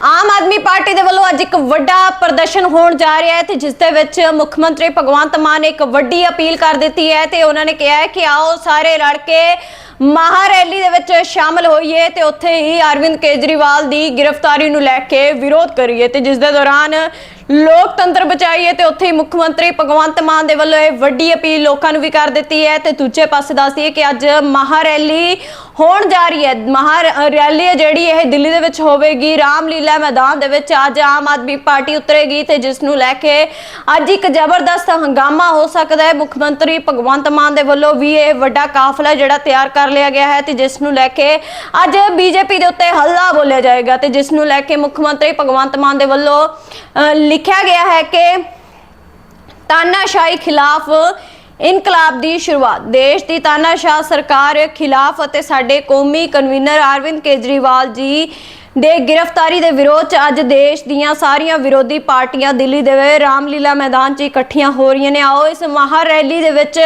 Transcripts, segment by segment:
ਆਮ Aadmi party ਦੇ ਵੱਲੋਂ ਅੱਜ ਇੱਕ ਵੱਡਾ ਪ੍ਰਦਰਸ਼ਨ ਹੋਣ ਜਾ ਰਿਹਾ ਹੈ ਤੇ ਜਿਸ ਦੇ ਵਿੱਚ ਮੁੱਖ ਮੰਤਰੀ ਭਗਵੰਤ ਮਾਨ ਨੇ ਇੱਕ ਵੱਡੀ ਅਪੀਲ ਕਰ ਦਿੱਤੀ ਹੈ ਤੇ ਉਹਨਾਂ ਨੇ ਕਿਹਾ ਹੈ ਕਿ ਆਓ ਸਾਰੇ ਰਲ ਕੇ ਮਹਾ ਰੈਲੀ ਦੇ ਵਿੱਚ ਸ਼ਾਮਲ ਹੋਈਏ ਤੇ ਉੱਥੇ ਹੀ ਅਰਵਿੰਦ ਕੇਜਰੀਵਾਲ ਦੀ ਗ੍ਰਿਫਤਾਰੀ ਨੂੰ ਲੈ ਕੇ ਵਿਰੋਧ ਕਰੀਏ ਤੇ ਜਿਸ ਦੇ ਦੌਰਾਨ ਲੋਕਤੰਤਰ ਬਚਾਈਏ ਤੇ ਉੱਥੇ ਹੀ ਮੁੱਖ ਮੰਤਰੀ ਭਗਵੰਤ ਮਾਨ ਦੇ ਵੱਲੋਂ ਇਹ ਵੱਡੀ ਅਪੀਲ ਲੋਕਾਂ ਨੂੰ ਵੀ ਕਰ ਦਿੱਤੀ ਹੈ ਤੇ ਦੂਜੇ ਪਾਸੇ ਦੱਸਦੀਏ ਕਿ ਅੱਜ ਮਹਾ ਰੈਲੀ ਹੋਣ ਜਾ ਰਹੀ ਹੈ। ਮਹਾ ਰੈਲੀ ਹੈ ਜਿਹੜੀ ਇਹ ਦਿੱਲੀ ਦੇ ਵਿੱਚ ਹੋਵੇਗੀ। ਰਾਮਲੀਲਾ ਮੈਦਾਨ ਦੇ ਵਿੱਚ ਅੱਜ ਆਮ ਆਦਮੀ ਪਾਰਟੀ ਉਤਰੇਗੀ ਤੇ ਜਿਸ ਨੂੰ ਲੈ ਕੇ ਅੱਜ ਇੱਕ ਜ਼ਬਰਦਸਤ ਹੰਗਾਮਾ ਹੋ ਸਕਦਾ ਹੈ। ਮੁੱਖ ਮੰਤਰੀ ਭਗਵੰਤ ਮਾਨ ਦੇ ਵੱਲੋਂ ਵੀ ਇਹ ਵੱਡਾ ਕਾਫਲਾ ਜਿਹੜਾ ਤਿਆਰ ਕਰ ਲਿਆ ਗਿਆ ਹੈ ਤੇ ਜਿਸ ਨੂੰ ਲੈ ਕੇ ਅੱਜ ਬੀਜੇਪੀ ਦੇ ਉੱਤੇ ਹੱਲਾ ਬੋਲਿਆ ਜਾਏਗਾ ਤੇ ਜਿਸ ਨੂੰ ਲੈ ਕੇ ਮੁੱਖ ਮੰਤਰੀ ਭਗਵੰਤ ਮਾਨ ਦੇ ਵੱਲੋਂ ਲਿਖਿਆ ਗਿਆ ਹੈ ਕਿ ਤਾਨਾਸ਼ਾਹੀ ਖਿਲਾਫ ਇਨਕਲਾਬ ਦੀ ਸ਼ੁਰੂਆਤ। ਦੇਸ਼ ਦੀ ਤਾਨਾਸ਼ਾਹ ਸਰਕਾਰ ਖਿਲਾਫ ਅਤੇ ਸਾਡੇ ਕੌਮੀ ਕਨਵੀਨਰ ਅਰਵਿੰਦ ਕੇਜਰੀਵਾਲ ਜੀ ਦੇ ਗ੍ਰਿਫਤਾਰੀ ਦੇ ਵਿਰੋਧ ਚ ਅੱਜ ਦੇਸ਼ ਦੀਆਂ ਸਾਰੀਆਂ ਵਿਰੋਧੀ ਪਾਰਟੀਆਂ ਦਿੱਲੀ ਦੇ ਰਾਮਲੀਲਾ ਮੈਦਾਨ 'ਚ ਇਕੱਠੀਆਂ ਹੋ ਰਹੀਆਂ ਨੇ। ਆਓ ਇਸ ਮਹਾ ਰੈਲੀ ਦੇ ਵਿੱਚ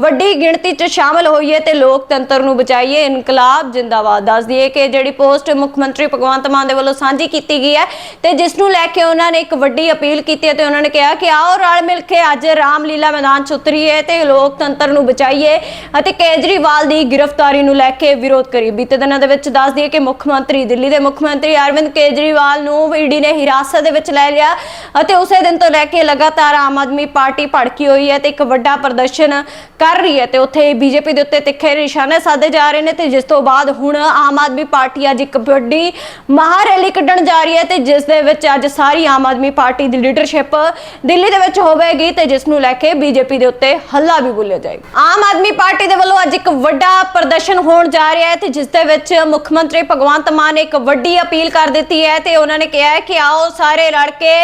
ਵੱਡੀ ਗਿਣਤੀ 'ਚ ਸ਼ਾਮਲ ਹੋਈਏ ਤੇ ਲੋਕਤੰਤਰ ਨੂੰ ਬਚਾਈਏ। ਇਨਕਲਾਬ ਜਿੰਦਾਬਾਦ। ਦੱਸ ਦਈਏ ਕਿ ਜਿਹੜੀ ਪੋਸਟ ਮੁੱਖ ਮੰਤਰੀ ਭਗਵੰਤ ਮਾਨ ਦੇ ਵੱਲੋਂ ਸਾਂਝੀ ਕੀਤੀ ਗਈ ਹੈ ਤੇ ਜਿਸ ਨੂੰ ਲੈ ਕੇ ਉਹਨਾਂ ਨੇ ਇੱਕ ਵੱਡੀ ਅਪੀਲ ਕੀਤੀ ਹੈ ਤੇ ਉਹਨਾਂ ਨੇ ਕਿਹਾ ਕਿ ਆਓ ਰਲ ਮਿਲ ਕੇ ਅੱਜ ਰਾਮਲੀਲਾ ਮੈਦਾਨ 'ਚ ਉਤਰੀਏ ਤੇ ਲੋਕਤੰਤਰ ਨੂੰ ਬਚਾਈਏ ਅਤੇ ਕੇਜਰੀਵਾਲ ਦੀ ਗ੍ਰਿਫਤਾਰੀ ਨੂੰ ਲੈ ਕੇ ਵਿਰੋਧ ਕਰੀਏ। ਬੀਤੇ ਦਿਨਾਂ ਦੇ ਵਿੱਚ ਦੱਸ ਦਈਏ ਕਿ ਮੁੱਖ ਮੰਤਰੀ ਦਿੱਲੀ ਦੇ ਮੁੱਖ ਮੰਤਰੀ ਅਰਵਿੰਦ ਕੇਜਰੀਵਾਲ ਨੂੰ ਈਡੀ ਨੇ ਹਿਰਾਸਤ ਦੇ ਵਿੱਚ ਲੈ ਲਿਆ ਅਤੇ ਉਸੇ ਦਿਨ ਤੋਂ ਲੈ ਕੇ ਲਗਾਤਾਰ ਆਮ ਆਦਮੀ ਪਾਰਟੀ ਭੜਕੀ ਹੋਈ ਹੈ ਤੇ ਇੱਕ ਵੱਡਾ ਪ੍ਰਦਰਸ਼ਨ ਕਰ ਰਹੀ ਹੈ ਤੇ ਉੱਥੇ ਬੀਜੇਪੀ ਦੇ ਉੱਤੇ ਤਿੱਖੇ ਨਿਸ਼ਾਨੇ ਸਾਧੇ ਜਾ ਰਹੇ ਨੇ ਤੇ ਜਿਸ ਤੋਂ ਬਾਅਦ ਹੁਣ ਆਮ ਆਦਮੀ ਪਾਰਟੀ ਅੱਜ ਇੱਕ ਵੱਡੀ ਮਹਾ ਰੈਲੀ ਕੱਢਣ ਜਾ ਰਹੀ ਹੈ ਤੇ ਜਿਸ ਦੇ ਵਿੱਚ ਅੱਜ ਸਾਰੀ ਆਮ ਆਦਮੀ ਪਾਰਟੀ ਦੀ ਲੀਡਰਸ਼ਿਪ ਦਿੱਲੀ ਦੇ ਵਿੱਚ ਹੋਵੇਗੀ ਤੇ ਜਿਸ ਨੂੰ ਲੈ ਕੇ ਬੀਜੇਪੀ ਦੇ ਉੱਤੇ ਹੱਲਾ ਵੀ ਬੋਲਿਆ ਜਾਏਗਾ। ਆਮ ਆਦਮੀ ਪਾਰਟੀ ਦੇ ਵੱਲੋਂ ਅੱਜ ਇੱਕ ਵੱਡਾ ਪ੍ਰਦਰਸ਼ਨ ਹੋਣ ਜਾ ਰਿਹਾ ਹੈ ਤੇ ਜਿਸ ਦੇ ਵਿੱਚ ਮੁੱਖ ਮੰਤਰੀ ਭਗਵੰਤ ਮਾਨ ਨੇ ਇੱਕ ਵੱਡੀ ਅਪੀਲ ਕਰ ਦਿੱਤੀ ਹੈ ਤੇ ਉਹਨਾਂ ਨੇ ਕਿਹਾ ਹੈ ਕਿ ਆਓ ਸਾਰੇ ਰਲ ਕੇ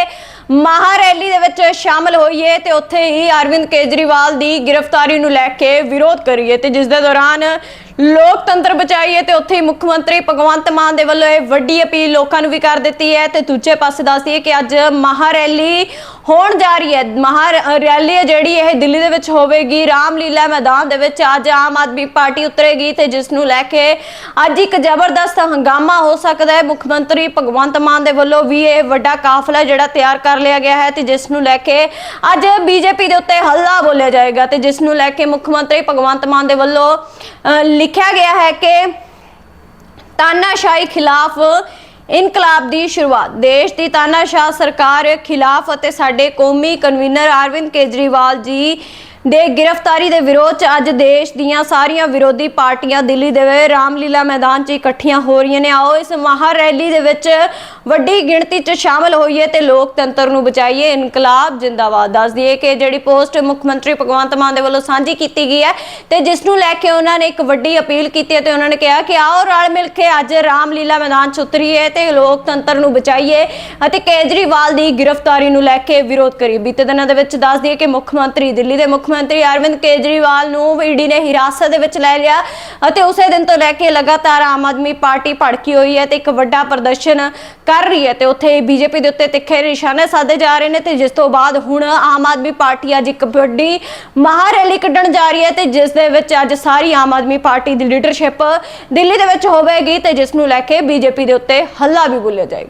ਮਹਾ ਰੈਲੀ ਦੇ ਵਿੱਚ ਸ਼ਾਮਲ ਹੋਈਏ ਤੇ ਉੱਥੇ ਹੀ ਅਰਵਿੰਦ ਕੇਜਰੀਵਾਲ ਦੀ ਗ੍ਰਿਫਤਾਰੀ ਨੂੰ ਲੈ ਕੇ ਵਿਰੋਧ ਕਰੀਏ ਤੇ ਜਿਸ ਦੇ ਦੌਰਾਨ ਲੋਕਤੰਤਰ ਬਚਾਈਏ ਤੇ ਉੱਥੇ ਹੀ ਮੁੱਖ ਮੰਤਰੀ ਭਗਵੰਤ ਮਾਨ ਦੇ ਵੱਲੋਂ ਇਹ ਵੱਡੀ ਅਪੀਲ ਲੋਕਾਂ ਨੂੰ ਵੀ ਕਰ ਦਿੱਤੀ ਹੈ ਤੇ ਦੂਜੇ ਪਾਸੇ ਦੱਸਦੀਏ ਕਿ ਅੱਜ ਮਹਾ ਰੈਲੀ ਹੋਣ ਜਾ ਰਹੀ ਹੈ। ਮਹਾ ਰੈਲੀ ਹੈ ਜਿਹੜੀ ਇਹ ਦਿੱਲੀ ਦੇ ਵਿੱਚ ਹੋਵੇਗੀ। ਰਾਮਲੀਲਾ ਮੈਦਾਨ ਦੇ ਵਿੱਚ ਅੱਜ ਆਮ ਆਦਮੀ ਪਾਰਟੀ ਉਤਰੇਗੀ ਤੇ ਜਿਸ ਨੂੰ ਲੈ ਕੇ ਅੱਜ ਇੱਕ ਜ਼ਬਰਦਸਤ ਹੰਗਾਮਾ ਹੋ ਸਕਦਾ ਹੈ। ਮੁੱਖ ਮੰਤਰੀ ਭਗਵੰਤ ਮਾਨ ਦੇ ਵੱਲੋਂ ਵੀ ਇਹ ਵੱਡਾ ਕਾਫਲਾ ਜਿਹੜਾ ਤਿਆਰ ਕਰ ਲਿਆ ਗਿਆ ਹੈ ਤੇ ਜਿਸ ਨੂੰ ਲੈ ਕੇ ਅੱਜ ਬੀਜੇਪੀ ਦੇ ਉੱਤੇ ਹੱਲਾ ਬੋਲਿਆ ਜਾਏਗਾ ਤੇ ਜਿਸ ਨੂੰ ਲੈ ਕੇ ਮੁੱਖ ਮੰਤਰੀ ਭਗਵੰਤ ਮਾਨ ਦੇ ਵੱਲੋਂ ਲਿਖਿਆ ਗਿਆ ਹੈ ਕਿ ਤਾਨਾਸ਼ਾਹੀ ਖਿਲਾਫ ਇਨਕਲਾਬ ਦੀ ਸ਼ੁਰੂਆਤ। ਦੇਸ਼ ਦੀ ਤਾਨਾਸ਼ਾਹ ਸਰਕਾਰ ਖਿਲਾਫ ਅਤੇ ਸਾਡੇ ਕੌਮੀ ਕਨਵੀਨਰ ਅਰਵਿੰਦ ਕੇਜਰੀਵਾਲ ਜੀ ਦੇ ਗ੍ਰਿਫਤਾਰੀ ਦੇ ਵਿਰੋਧ ਚ ਅੱਜ ਦੇਸ਼ ਦੀਆਂ ਸਾਰੀਆਂ ਵਿਰੋਧੀ ਪਾਰਟੀਆਂ ਦਿੱਲੀ ਦੇ ਰਾਮਲੀਲਾ ਮੈਦਾਨ 'ਚ ਇਕੱਠੀਆਂ ਹੋ ਰਹੀਆਂ ਨੇ। ਆਓ ਇਸ ਮਹਾ ਰੈਲੀ ਦੇ ਵਿੱਚ ਵੱਡੀ ਗਿਣਤੀ 'ਚ ਸ਼ਾਮਲ ਹੋਈਏ ਤੇ ਲੋਕਤੰਤਰ ਨੂੰ ਬਚਾਈਏ। ਇਨਕਲਾਬ ਜਿੰਦਾਬਾਦ। ਦੱਸ ਦਈਏ ਕਿ ਜਿਹੜੀ ਪੋਸਟ ਮੁੱਖ ਮੰਤਰੀ ਭਗਵੰਤ ਮਾਨ ਦੇ ਵੱਲੋਂ ਸਾਂਝੀ ਕੀਤੀ ਗਈ ਹੈ ਤੇ ਜਿਸ ਨੂੰ ਲੈ ਕੇ ਉਹਨਾਂ ਨੇ ਇੱਕ ਵੱਡੀ ਅਪੀਲ ਕੀਤੀ ਹੈ ਤੇ ਉਹਨਾਂ ਨੇ ਕਿਹਾ ਕਿ ਆਓ ਰਲ ਮਿਲ ਕੇ ਅੱਜ ਰਾਮਲੀਲਾ ਮੈਦਾਨ 'ਚ ਉਤਰੀਏ ਤੇ ਲੋਕਤੰਤਰ ਨੂੰ ਬਚਾਈਏ ਅਤੇ ਕੇਜਰੀਵਾਲ ਦੀ ਗ੍ਰਿਫਤਾਰੀ ਨੂੰ ਲੈ ਕੇ ਵਿਰੋਧ ਕਰੀਏ। ਬੀਤੇ ਦਿਨਾਂ ਦੇ ਵਿੱਚ ਦੱਸ ਦਈਏ ਕਿ ਮੁੱਖ ਮੰਤਰੀ, ਦਿੱਲੀ ਦੇ ਮੁੱਖ ਮੰਤਰੀ ਅਰਵਿੰਦ ਕੇਜਰੀਵਾਲ ਨੂੰ ਈਡੀ ਨੇ ਹਿਰਾਸਤ ਦੇ ਵਿੱਚ ਲੈ ਲਿਆ। ਅਤੇ ਉਸੇ ਦਿਨ ਤੋਂ ਲੈ ਕੇ ਲਗਾਤਾਰ ਆਮ ਆਦਮੀ ਪਾਰਟੀ ਭੜਕੀ ਹੋਈ ਹੈ ਤੇ ਇੱਕ ਵੱਡਾ ਪ੍ਰਦਰਸ਼ਨ ਕਰ ਰਹੀ ਹੈ ਤੇ ਉੱਥੇ ਬੀਜੇਪੀ ਦੇ ਉੱਤੇ ਤਿੱਖੇ ਨਿਸ਼ਾਨੇ ਸਾਧੇ ਜਾ ਰਹੇ ਨੇ ਤੇ ਜਿਸ ਤੋਂ ਬਾਅਦ ਹੁਣ ਆਮ ਆਦਮੀ ਪਾਰਟੀ ਅੱਜ ਇੱਕ ਵੱਡੀ ਮਹਾ ਰੈਲੀ ਕੱਢਣ ਜਾ ਰਹੀ ਹੈ ਤੇ ਜਿਸ ਦੇ ਵਿੱਚ ਅੱਜ ਸਾਰੀ ਆਮ ਆਦਮੀ ਪਾਰਟੀ ਦੀ ਲੀਡਰਸ਼ਿਪ ਦਿੱਲੀ ਦੇ ਵਿੱਚ ਹੋਵੇਗੀ ਤੇ ਜਿਸ ਨੂੰ ਲੈ ਕੇ ਬੀਜੇਪੀ ਦੇ ਉੱਤੇ ਹੱਲਾ ਵੀ ਬੋਲਿਆ ਜਾਏਗਾ।